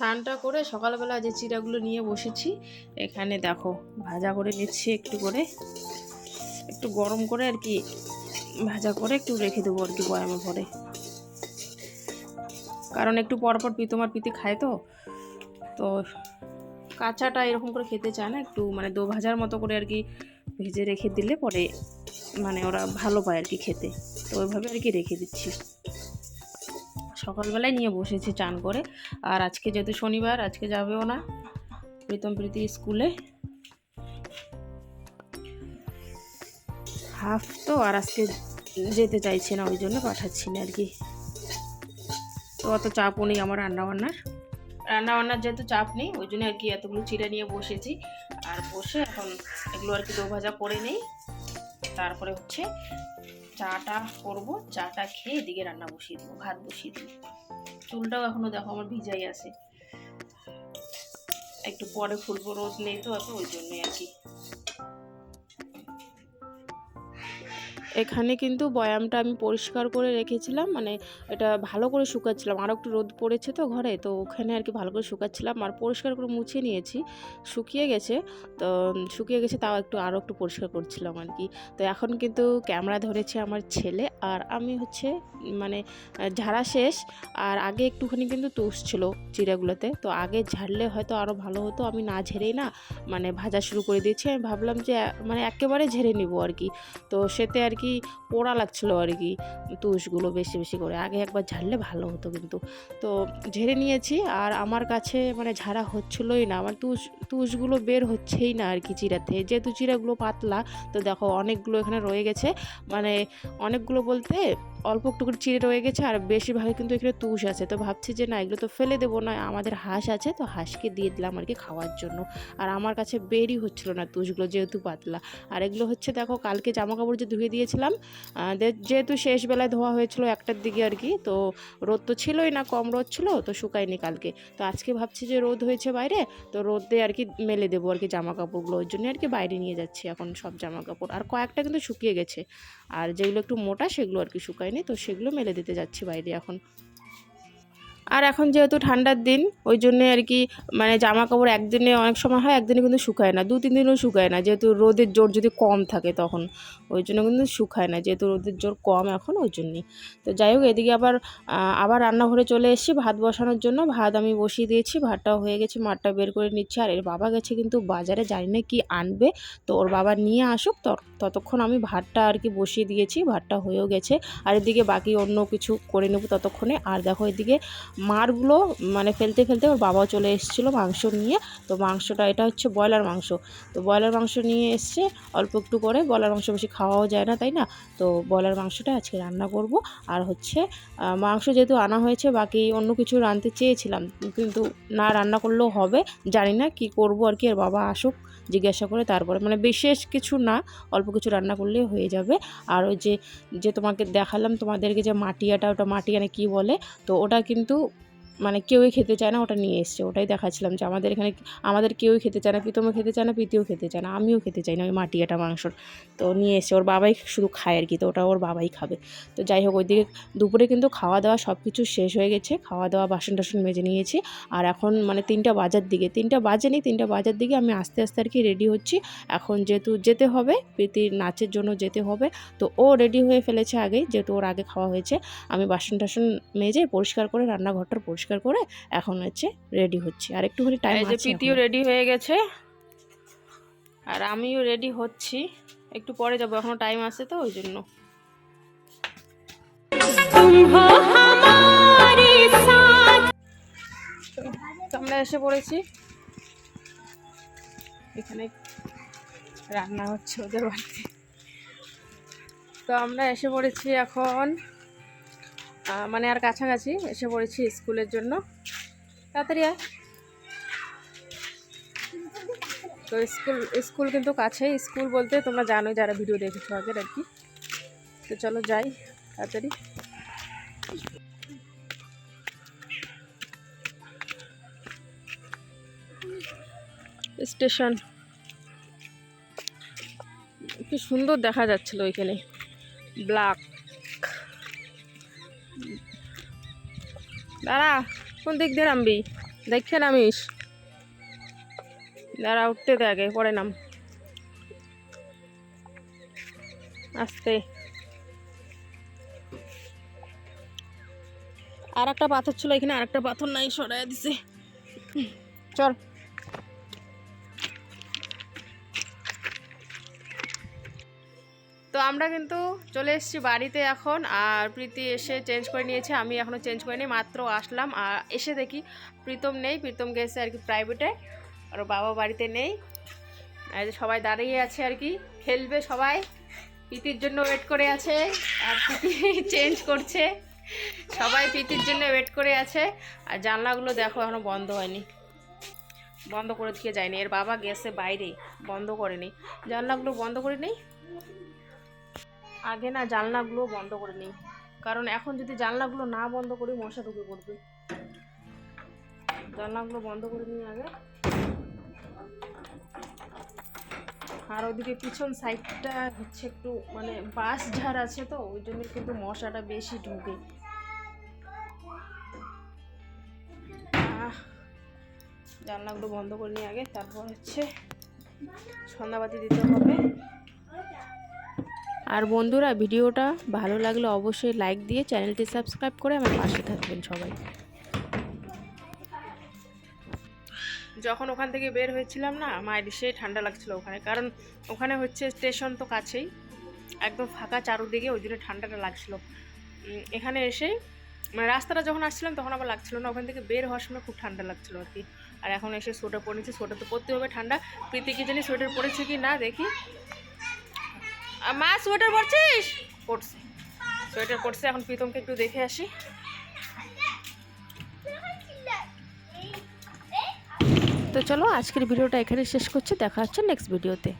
স্নানটা করে সকালবেলা যে চিড়াগুলো নিয়ে বসেছি, এখানে দেখো ভাজা করে নিচ্ছি একটু করে। একটু গরম করে আর কি ভাজা করে একটু রেখে দেবো আর কি বয়ামে ভরে। কারণ একটু পরপর পিতমার পিতি খায় তো তো কাঁচাটা এরকম করে খেতে চায় না, একটু মানে দো ভাজার মতো করে আর কি ভেজে রেখে দিলে পরে মানে ওরা ভালো পায় আর কি খেতে। তো ওইভাবে আর কি রেখে দিচ্ছি। সকালবেলায় নিয়ে বসেছি চান করে। আর আজকে যেহেতু শনিবার, আজকে যাবেও না প্রীতম প্রীতি স্কুলে। হাফ তো, আর আজকে যেতে চাইছে না, ওই জন্য পাঠাচ্ছি না আর কি। তো অত চাপও নেই আমার রান্নাবান্নার। রান্নাবান্নার যেহেতু চাপ নেই, ওই জন্য আর কি এতগুলো চিড়া নিয়ে বসেছি। আর বসে এখন এগুলো আর কি দো ভাজা করে নেই। তারপরে হচ্ছে চাটা করব, চাটা খেয়ে এদিকে রান্না বসিয়ে দেবো, ভাত বসিয়ে দেবো। চুলটাও এখনও দেখো আমার ভিজাই আছে। একটু পরে ফুলবো, রোদ নেই তো ওই জন্যই আর কি। এখানে কিন্তু বয়ামটা আমি পরিষ্কার করে রেখেছিলাম মানে এটা ভালো করে শুকাচ্ছিলাম। আরও একটু রোদ পড়েছে তো ঘরে, তো ওখানে আর কি ভালো করে শুকাচ্ছিলাম আর পরিষ্কার করে মুছে নিয়েছি। শুকিয়ে গেছে, তো শুকিয়ে গেছে তাও একটু আরও একটু পরিষ্কার করছিলাম আর কি। তো এখন কিন্তু ক্যামেরা ধরেছে আমার ছেলে আর আমি হচ্ছে মানে ঝাড়া শেষ আর আগে একটুখানি কিন্তু তুষ ছিল চিড়াগুলোতে, তো আগে ঝাড়লে হয়তো আরও ভালো হতো। আমি না ঝেড়েই না মানে ভাজা শুরু করে দিয়েছি। আমি ভাবলাম যে মানে একেবারে ঝেড়ে নিব আর কি। তো সেতে আর কি পোড়া লাগছিল আর কি তুষগুলো বেশি বেশি করে। আগে একবার ঝাড়লে ভালো হতো কিন্তু। তো ঝেড়ে নিয়েছি আর আমার কাছে মানে ঝাড়া হচ্ছিলোই না। আমার তুষ, তুষগুলো বের হচ্ছেই না আর কি চিরাতে যেহেতু চিরাগুলো পাতলা, তো দেখো অনেকগুলো এখানে রয়ে গেছে। মানে অনেকগুলো বলতে অল্প একটু করে চিড়ে রয়ে গেছে আর বেশিরভাগই কিন্তু এখানে তুষ আছে। তো ভাবছি যে না, এগুলো তো ফেলে দেবো না আমাদের হাঁস আছে, তো হাঁসকে দিয়ে দিলাম আর কি খাওয়ার জন্য। আর আমার কাছে বেরই হচ্ছিল না তুষগুলো যেহেতু পাতলা। আর এগুলো হচ্ছে দেখো, কালকে জামা কাপড় যে ধুয়ে দিয়েছিলাম যেহেতু শেষ বেলায় ধোয়া হয়েছিল একটার দিকে আর কি, তো রোদ তো ছিলই না, কম রোদ ছিল, তো শুকায়নি কালকে। তো আজকে ভাবছি যে রোদ হয়েছে বাইরে, তো রোদে আর কি মেলে দেবো আর কি জামা কাপড়গুলো ওই জন্য আর কি বাইরে নিয়ে যাচ্ছি এখন সব জামা কাপড় আর কয়েকটা কিন্তু শুকিয়ে গেছে, আর যেগুলো একটু মোটা সেগুলো আর কি শুকায়নি তো সেগুলো মেলে দিতে যাচ্ছি বাইরে এখন। আর এখন যেহেতু ঠান্ডার দিন, ওই জন্যে আর কি মানে জামা কাপড় একদিনে অনেক সময় হয়, একদিনে কিন্তু শুকায় না। দু তিন দিনও শুকায় না, যেহেতু রোদের জোর যদি কম থাকে তখন, ওই জন্য কিন্তু শুকায় না, যেহেতু রোদের জোর কম এখন, ওই জন্যই। তো যাই হোক, এদিকে আবার আবার রান্নাঘরে চলে এসেছি, ভাত বসানোর জন্য। ভাত আমি বসিয়ে দিয়েছি, ভাতটাও হয়ে গেছে, মাঠটা বের করে নিচ্ছি। আর এর বাবা গেছে কিন্তু বাজারে, জানি না কি আনবে। তো ওর বাবা নিয়ে আসুক তত- ততক্ষণ আমি ভাতটা আর কি বসিয়ে দিয়েছি, ভাতটা হয়েও গেছে। আর এদিকে বাকি অন্য কিছু করে নেব ততক্ষণে। আর দেখো এদিকে মারগুলো মানে ফেলতে ফেলতে ওর বাবাও চলে এসেছিল মাংস নিয়ে। তো মাংসটা, এটা হচ্ছে ব্রয়লার মাংস। তো ব্রয়লার মাংস নিয়ে এসছে, অল্প একটু করে। ব্রয়লার মাংস বেশি খাওয়াও যায় না, তাই না? তো ব্রয়লার মাংসটা আজকে রান্না করব। আর হচ্ছে মাংস যেহেতু আনা হয়েছে, বাকি অন্য কিছু রাঁধতে চেয়েছিলাম। কিন্তু না রান্না করলেও হবে, জানি না কি করব আর কি, আর বাবা আসুক। জিজ্ঞাসা করে তারপরে মানে বিশেষ কিছু না, অল্প কিছু রান্না করলেই হয়ে যাবে। আর ওই যে যে তোমাকে দেখালাম তোমাদেরকে যে মাটিয়াটা, ওটা মাটিয়া কি বলে, তো ওটা কিন্তু মানে কেউই খেতে চায় না, ওটা নিয়ে এসছে। ওটাই দেখাচ্ছিলাম যে আমাদের এখানে আমাদের কেউই খেতে চায় না, প্রীতমও খেতে চায় না, প্রীতিও খেতে চায় না, আমিও খেতে চাই না ওই মাটিয়াটা মাংসর। তো নিয়ে এসছে, ওর বাবাই শুধু খায় আর কি, তো ওটা ওর বাবাই খাবে। তো যাই হোক, ওইদিকে দুপুরে কিন্তু খাওয়া দাওয়া সব কিছু শেষ হয়ে গেছে খাওয়া দাওয়া বাসন টাসন মেজে নিয়েছি। আর এখন মানে তিনটা বাজার দিকে, তিনটা বাজেনি তিনটা বাজার দিকে আমি আস্তে আস্তে আর কি রেডি হচ্ছি। এখন যেহেতু যেতে হবে, প্রীতির নাচের জন্য যেতে হবে, তো ও রেডি হয়ে ফেলেছে আগেই, যেহেতু ওর আগে খাওয়া হয়েছে। আমি বাসন টাসন মেজে পরিষ্কার করে রান্নাঘরটা পরিষ্কার করে এখন হচ্ছে রেডি হচ্ছে। আর একটুখানি টাইম এই যে আছে প্রীতিও রেডি হয়ে গেছে। আর আমিও রেডি হচ্ছি। একটু পরে যাব এখনও টাইম আছে তো ওই জন্য। তো আমরা এসে পড়েছি। এখানে রান্না হচ্ছে ওদের বাড়িতে। তো আমরা এসে পড়েছি এখন। মানে আর কাছাকাছি এসে পড়েছি স্কুলের জন্য। তাড়াতাড়ি আয়। তো স্কুল স্কুল কিন্তু কাছে স্কুল বলতে তোমরা জানোই যারা ভিডিও দেখেছ আগের আর কি। তো চলো যাই, তাড়াতাড়ি। স্টেশন। কি সুন্দর দেখা যাচ্ছিল ওইখানে। ব্ল্যাক। দাঁড়া, কোন দিক দিয়ে নামবি? দেখে নামিস। দাঁড়া, উঠতে দে আগে, পরে নাম। আস্তে। আর একটা পাথর ছিল এখানে আর একটা পাথর নাই সরাই দিছে। চল। আমরা কিন্তু চলে এসেছি বাড়িতে এখন, আর প্রীতি এসে চেঞ্জ করে নিয়েছে, আমি এখনও চেঞ্জ করিনি, মাত্র আসলাম, আর এসে দেখি প্রীতম নেই, প্রীতম গেছে আর কি প্রাইভেটে আর বাবা বাড়িতে নেই আর সবাই দাঁড়িয়ে আছে আর কি, খেলবে সবাই, প্রীতির জন্য ওয়েট করে আছে, আর প্রীতি চেঞ্জ করছে, সবাই প্রীতির জন্য ওয়েট করে আছে, আর জানলাগুলো দেখো এখনও বন্ধ হয়নি, বন্ধ করে দিয়ে যায়নি, এর বাবা গেছে বাইরে, বন্ধ করেনি, জানলাগুলো বন্ধ করে নেই আগে না জানলাগুলো বন্ধ করে নিই। কারণ এখন যদি জানলাগুলো না বন্ধ করি, মশা ঢুকে পড়বে। জানলাগুলো বন্ধ করে নিই আগে। আর ওদিকে পিছন সাইডটা হচ্ছে একটু মানে বাস ঝাড় আছে তো, ওই জন্য কিন্তু মশাটা বেশি ঢুকে। জানলাগুলো বন্ধ করে নিই আগে, তারপর হচ্ছে সন্ধ্যাবাতি দিতে হবে। আর বন্ধুরা ভিডিওটা ভালো লাগলে অবশ্যই লাইক দিয়ে চ্যানেলটি সাবস্ক্রাইব করে আমার পাশে থাকবেন সবাই। যখন ওখান থেকে বের হয়েছিলাম না মায়ের সেই ঠান্ডা লাগছিল ওখানে। কারণ ওখানে হচ্ছে স্টেশন তো কাছেই, একদম ফাঁকা চারুদিকে, ওই জন্য ঠান্ডাটা লাগছিল। এখানে এসে মানে রাস্তাটা যখন আসছিলাম তখন আবার লাগছিল না। ওখান থেকে বের হওয়ার সময় খুব ঠান্ডা লাগছিল আর কি। আর এখন এসে সোয়েটার পরে নিচ্ছি সোয়েটার তো পরতে হবে ঠান্ডা। প্রীতি কি জানি সোয়েটার পরেছে কি না দেখি। মা সোয়েটার পরছিস? পরছে। সোয়েটার পরছে, এখন প্রীতমকে একটু দেখে আসি। তো চলো, আজকের ভিডিওটা এখানে শেষ করছি। দেখা হচ্ছে নেক্সট ভিডিওতে